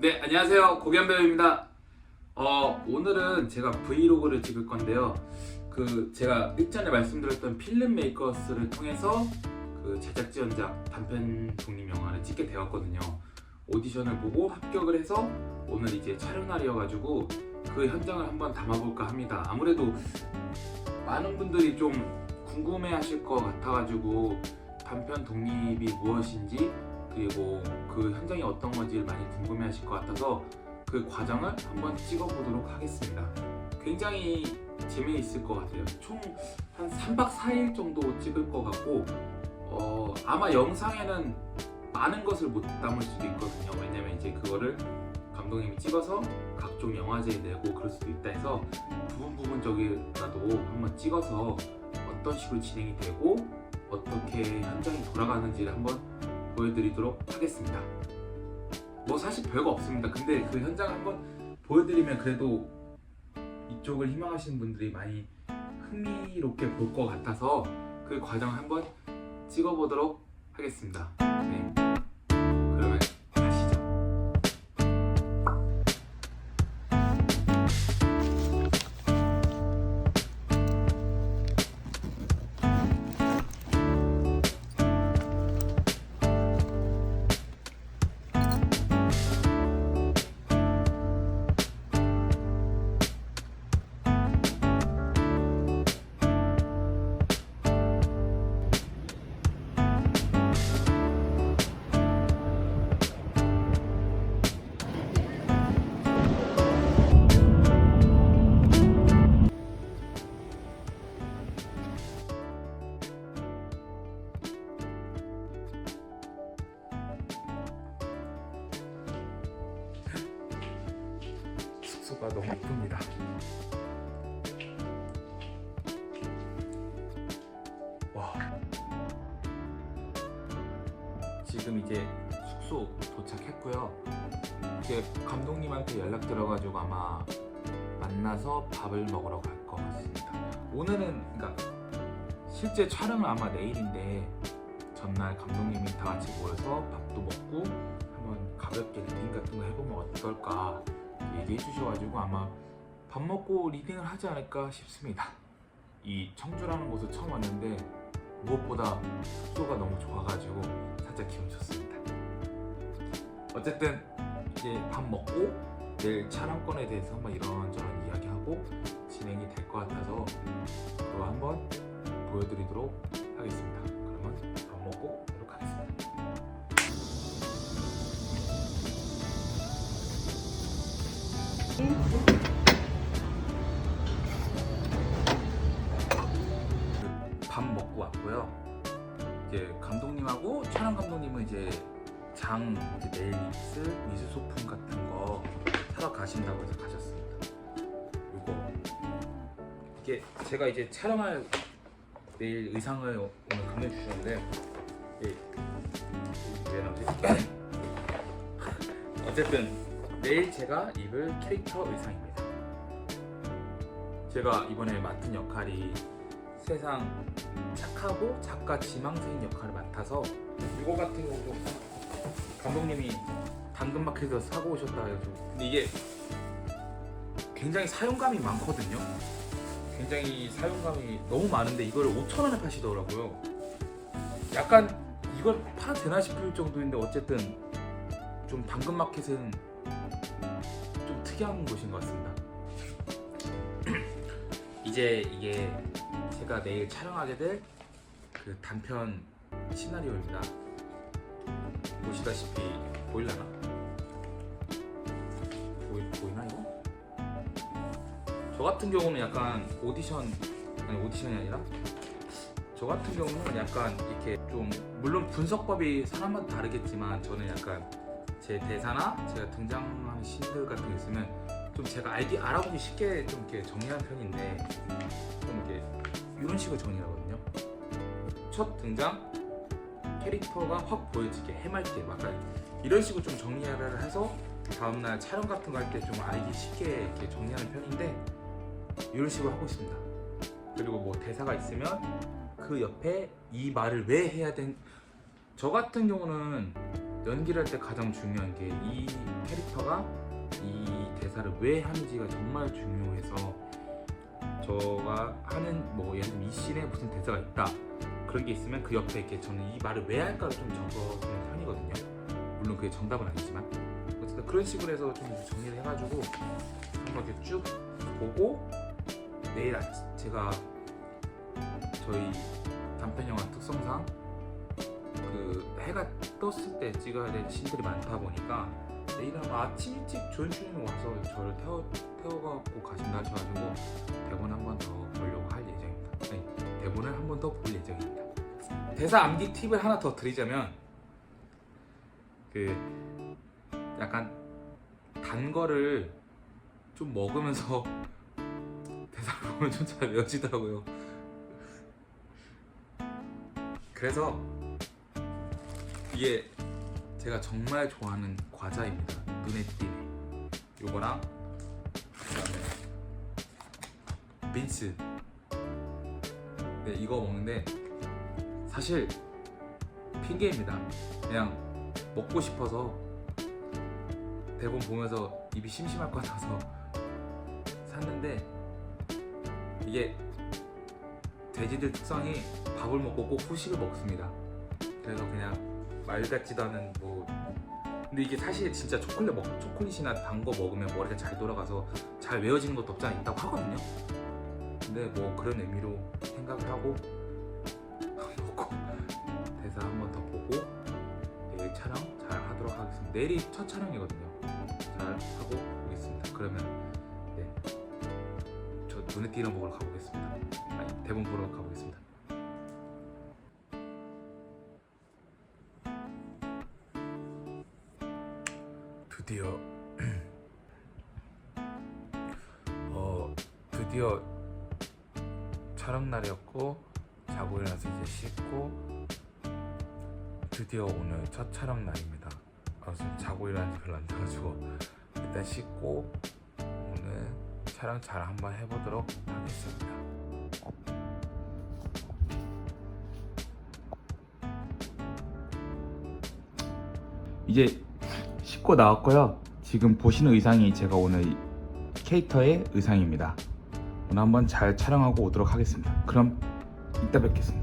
네, 안녕하세요. 고견 배우입니다. 어, 오늘은 제가 브이로그를 찍을 건데요. 그 제가 일전에 말씀드렸던 필름 메이커스를 통해서 그 제작지 연작 단편 독립 영화를 찍게 되었거든요. 오디션을 보고 합격을 해서 오늘 이제 촬영 날이어가지고 그 현장을 한번 담아볼까 합니다. 아무래도 많은 분들이 좀 궁금해 하실 것 같아가지고 단편 독립이 무엇인지 그리고 그 현장이 어떤 건지를 많이 궁금해하실 것 같아서 그 과정을 한번 찍어보도록 하겠습니다. 굉장히 재미있을 것 같아요. 총 한 3박 4일 정도 찍을 것 같고 어, 아마 영상에는 많은 것을 못 담을 수도 있거든요. 왜냐면 이제 그거를 감독님이 찍어서 각종 영화제에 내고 그럴 수도 있다 해서 부분 부분적이라도 한번 찍어서 어떤 식으로 진행이 되고 어떻게 현장이 돌아가는지를 한번 보여드리도록 하겠습니다. 뭐 사실 별거 없습니다. 근데 그 현장을 한번 보여드리면 그래도 이쪽을 희망하시는 분들이 많이 흥미롭게 볼 것 같아서 그 과정 한번 찍어보도록 하겠습니다. 네. 숙소가 너무 이쁩니다. 와. 지금 이제 숙소 도착했고요. 이제 감독님한테 연락 들어가지고 아마 만나서 밥을 먹으러 갈 것 같습니다. 오늘은 그러니까 실제 촬영은 아마 내일인데 전날 감독님이 다 같이 모여서 밥도 먹고 한번 가볍게 리딩 같은 거 해보면 어떨까 얘기해 주셔가지고 아마 밥 먹고 리딩을 하지 않을까 싶습니다. 이 청주라는 곳을 처음 왔는데 무엇보다 숙소가 너무 좋아가지고 살짝 기분 좋습니다. 어쨌든 이제 밥 먹고 내일 촬영권에 대해서 한번 이런저런 이야기하고 진행이 될 것 같아서 그거 한번 보여드리도록 하겠습니다. 그러면 밥 먹고 밥 먹고 왔고요. 이제 감독님하고 촬영 감독님은 이제 장 이제 네일 립스, 미술 소품 같은 거 사러 가신다고 해서 가셨습니다. 이거 이게 제가 이제 촬영할 내일 의상을 오늘 건네주셨는데 이게 왜 나오지? 어쨌든 내일 제가 입을 캐릭터 의상입니다. 제가 이번에 맡은 역할이 세상 착하고 작가 지망생 역할을 맡아서 이거 같은 경우도 감독님이 당근마켓에서 사고 오셨다 해가지고. 근데 이게 굉장히 사용감이 많거든요. 굉장히 사용감이 너무 많은데 이걸 5천 원에 파시더라고요. 약간 이걸 파도 되나 싶을 정도인데 어쨌든 좀 당근마켓은 좀 특이한 곳인 것 같습니다 이제 이게 제가 내일 촬영하게 될 그 단편 시나리오입니다. 보시다시피 보일라나? 보이, 보이나 이거? 저 같은 경우는 약간 오디션 아니 오디션이 아니라 저 같은 경우는 약간 이렇게 좀 물론 분석법이 사람마다 다르겠지만 저는 약간 제 대사나 제가 등장하는 신들 같은 게 있으면 좀 제가 알기 알아보기 쉽게 좀 이렇게 정리하는 편인데 좀 이렇게 이런 식으로 정리하거든요. 첫 등장 캐릭터가 확 보여지게 해맑게 약간 이런 식으로 좀 정리를 해서 다음날 촬영 같은 거 할 때 좀 알기 쉽게 이렇게 정리하는 편인데 이런 식으로 하고 있습니다. 그리고 뭐 대사가 있으면 그 옆에 이 말을 왜 해야 된 저 같은 경우는 연기를 할 때 가장 중요한 게 이 캐릭터가 이 대사를 왜 하는지가 정말 중요해서 저가 하는 뭐 예를 들면 이 씬에 무슨 대사가 있다 그런 게 있으면 그 옆에 이렇게 저는 이 말을 왜 할까를 좀 적어주는 편이거든요. 물론 그게 정답은 아니지만 어쨌든 그런 식으로 해서 좀 정리를 해가지고 한번 이렇게 쭉 보고 내일 아침 제가 저희 단편 영화 특성상 그 해가 떴을 때 찍어야 될 씬들이 많다 보니까 내일 아마 아침 일찍 조연출연이 와서 저를 태워 태워갖고 가신다 하셔가지고 대본 한 번 더 보려고 할 예정입니다. 아니, 대본을 한 번 더 볼 예정입니다. 대사 암기 팁을 하나 더 드리자면 그 약간 단 거를 좀 먹으면서 대사를 보면 좀 잘 외워지더라고요. 그래서 이게 제가 정말 좋아하는 과자입니다. 눈에 띄네. 요거랑 그다음에 빈츠. 네 이거 먹는데 사실 핑계입니다. 그냥 먹고 싶어서 대본 보면서 입이 심심할 것 같아서 샀는데 이게 돼지들 특성이 밥을 먹고 꼭 후식을 먹습니다. 그래서 그냥 말 같지도 않은 뭐 근데 이게 사실 진짜 초콜릿 먹 초콜릿이나 단 거 먹으면 머리가 잘 돌아가서 잘 외워지는 것도 없지 않아 있다고 하거든요. 근데 뭐 그런 의미로 생각을 하고 먹고 대사 한 번 더 보고 내일 촬영 잘 하도록 하겠습니다. 내일이 첫 촬영이거든요. 잘 하고 오겠습니다. 그러면 네, 저 눈에 띄는 먹으러 가보겠습니다. 아니 대본 보러 가보겠습니다. 드디어 어 드디어 촬영 날이었고 자고 일어나서 이제 씻고 드디어 오늘 첫 촬영 날입니다. 아, 지금 자고 일어난 지 별로 안 돼가지고 일단 씻고 오늘 촬영 잘 한번 해보도록 하겠습니다. 이제 씻고 나왔고요. 지금 보시는 의상이 제가 오늘 캐릭터의 의상입니다. 오늘 한번 잘 촬영하고 오도록 하겠습니다. 그럼 이따 뵙겠습니다.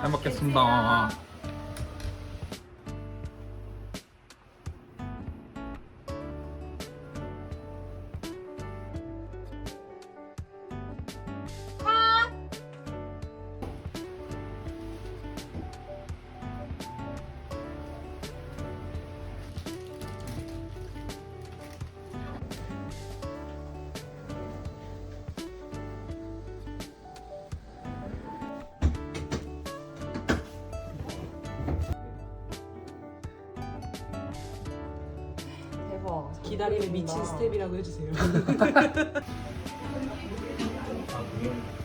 잘 먹겠습니다. 대박. 기다림에 미친 스텝이라고 해주세요.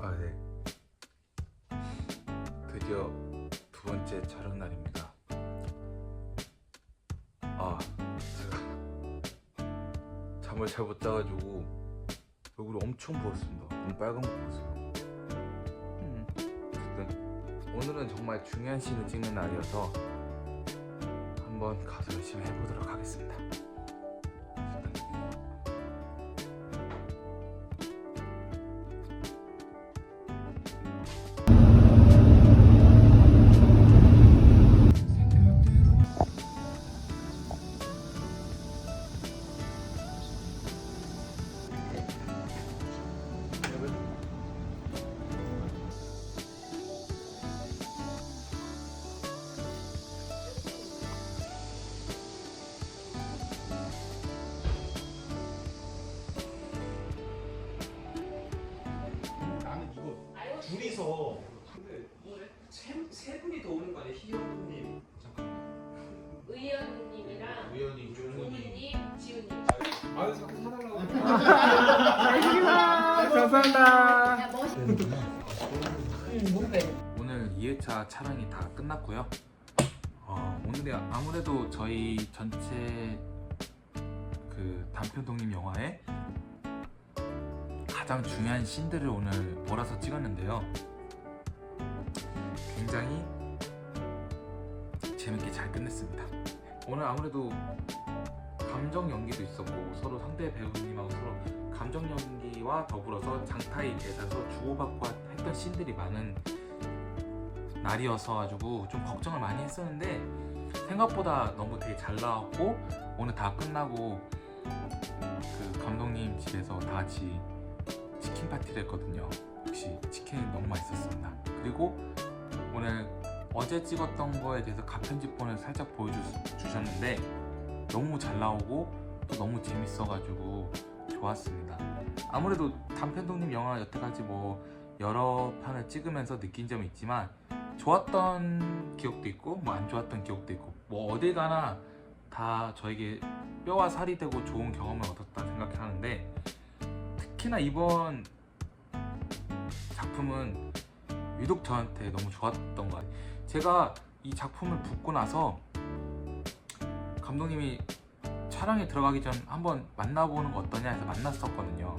아, 네. 드디어 두 번째 촬영 날입니다. 아, 제가 잠을 잘 못 자가지고 얼굴이 엄청 부었습니다. 눈 빨간 거 보세요. 오늘은 정말 중요한 씬을 찍는 날이어서 한번 가서 열심히 해보도록 하겠습니다. 오늘 2회차 촬영이 다 끝났고요. 어, 오늘이 아무래도 저희 전체 그 단편 독립 영화의 가장 중요한 씬들을 오늘 몰아서 찍었는데요. 굉장히 재밌게 잘 끝냈습니다. 오늘 아무래도 감정 연기도 있었고 서로 상대 배우님하고 서로 감정 연기와 더불어서 장타에 대해서 주고받고 했던 씬들이 많은 날이어서 가지고 좀 걱정을 많이 했었는데 생각보다 너무 되게 잘 나왔고 오늘 다 끝나고 그 감독님 집에서 다 같이 치킨 파티를 했거든요. 역시 치킨이 너무 맛있었습니다. 그리고 오늘 어제 찍었던 거에 대해서 가편집본을 살짝 보여주셨는데 너무 잘 나오고 또 너무 재밌어가지고 좋았습니다. 아무래도 단편독립 영화 여태까지 뭐 여러 판을 찍으면서 느낀 점이 있지만 좋았던 기억도 있고 뭐 안 좋았던 기억도 있고 뭐 어딜 가나 다 저에게 뼈와 살이 되고 좋은 경험을 얻었다 생각하는데 특히나 이번 작품은 유독 저한테 너무 좋았던 것 같아요. 제가 이 작품을 붓고 나서 감독님이 촬영에 들어가기 전 한번 만나보는 거 어떠냐 해서 만났었거든요.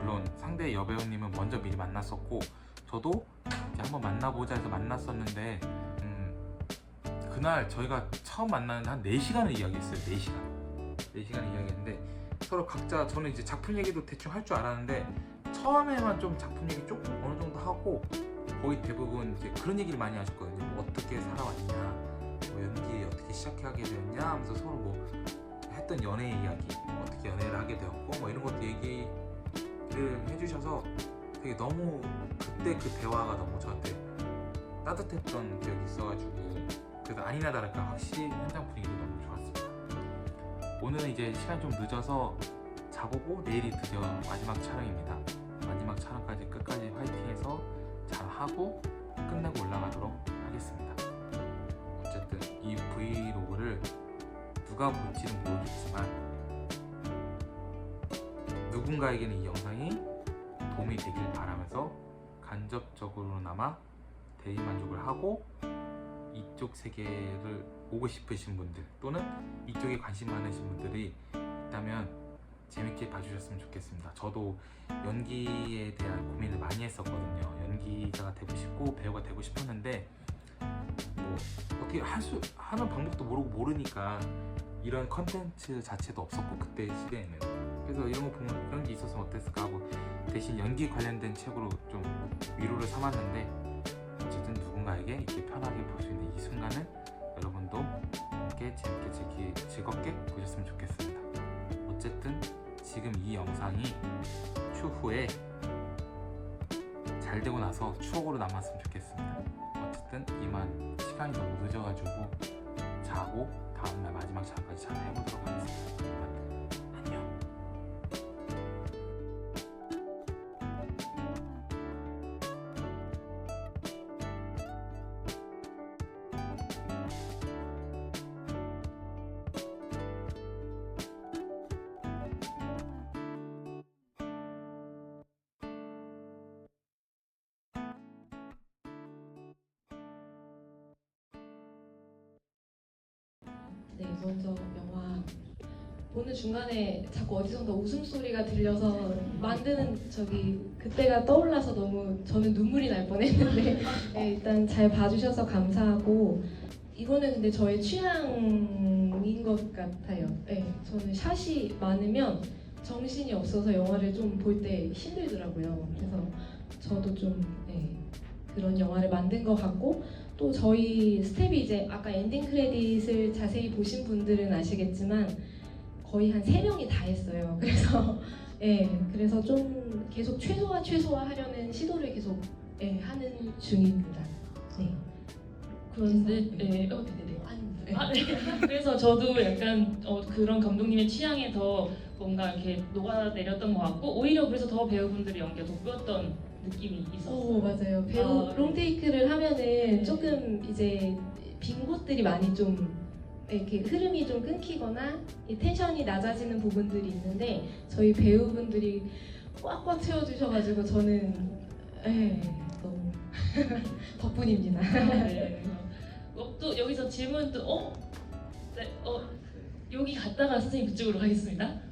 물론 상대 여배우님은 먼저 미리 만났었고 저도 이제 한번 만나보자 해서 만났었는데 음, 그날 저희가 처음 만나는데 한 4시간을 이야기했어요. 4시간. 4시간을 이야기했는데 서로 각자 저는 이제 작품 얘기도 대충 할 줄 알았는데 처음에만 좀 작품 얘기 조금 어느 정도 하고 거의 대부분 이제 그런 얘기를 많이 하셨거든요. 뭐 어떻게 살아왔냐, 뭐 연기 어떻게 시작하게 되었냐 하면서 서로 뭐 했던 연애 이야기, 뭐 어떻게 연애를 하게 되었고 뭐 이런 것도 얘기 를 해주셔서 되게 너무 그때 그 대화가 너무 저한테 따뜻했던 기억이 있어가지고 그래서 아니나 다를까 확실히 현장 분위기도 너무 좋았습니다. 오늘은 이제 시간 좀 늦어서 자보고 내일이 드디어 마지막 촬영입니다. 마지막 촬영까지 끝까지 화이팅해서 잘 하고 끝내고 올라가도록 하겠습니다. 어쨌든 이 브이로그를 누가 볼지는 모르겠지만 누군가에게는 이 영상이 도움이 되길 바라면서 간접적으로나마 대리만족을 하고 이쪽 세계를 오고 싶으신 분들 또는 이쪽에 관심 많으신 분들이 있다면 재밌게 봐주셨으면 좋겠습니다. 저도 연기에 대한 고민을 많이 했었거든요. 연기자가 되고 싶고 배우가 되고 싶었는데 뭐 어떻게 할 수 하는 방법도 모르고 모르니까 이런 컨텐츠 자체도 없었고 그때 시대에는 그래서 이런 거 보면 이런 게 있었으면 어땠을까 하고 대신 연기 관련된 책으로 좀 위로를 삼았는데 어쨌든 누군가에게 이렇게 편하게 볼 수 있는 이 순간을 여러분도 함께 재밌게 즐기, 즐겁게 보셨으면 좋겠습니다. 어쨌든 지금 이 영상이 추후에 잘 되고 나서 추억으로 남았으면 좋겠습니다. 어쨌든 이만 시간이 너무 늦어가지고 자고 다음날 마지막 촬영까지 잘 해보도록 하겠습니다. 네, 먼저 영화 보는 중간에 자꾸 어디선가 웃음소리가 들려서 만드는 저기 그때가 떠올라서 너무 저는 눈물이 날 뻔했는데 네, 일단 잘 봐주셔서 감사하고 이거는 근데 저의 취향인 것 같아요. 네, 저는 샷이 많으면 정신이 없어서 영화를 좀 볼 때 힘들더라고요. 그래서 저도 좀 네, 그런 영화를 만든 것 같고 또 저희 스텝이 이제 아까 엔딩 크레딧을 자세히 보신 분들은 아시겠지만 거의 한 세 명이 다 했어요. 그래서 예, 그래서 좀 계속 최소화 최소화 하려는 시도를 계속 예, 하는 중입니다. 네. 그런데 그래서, 네, 어, 네네네. 아니, 네. 아, 네. 그래서 저도 약간 어, 그런 감독님의 취향에 더 뭔가 이렇게 녹아내렸던 것 같고 오히려 그래서 더 배우분들이 연기가 돋보였던 느낌이 있었어요. 어 맞아요. 배우 아, 네. 롱테이크를 하면은 조금 이제 빈 곳들이 많이 좀 이렇게 흐름이 좀 끊기거나 이 텐션이 낮아지는 부분들이 있는데 저희 배우분들이 꽉꽉 채워주셔가지고 저는 예, 너무 덕분입니다. 네. 어, 또 여기서 질문 또 어? 네, 어 여기 갔다가 선생님 그쪽으로 가겠습니다.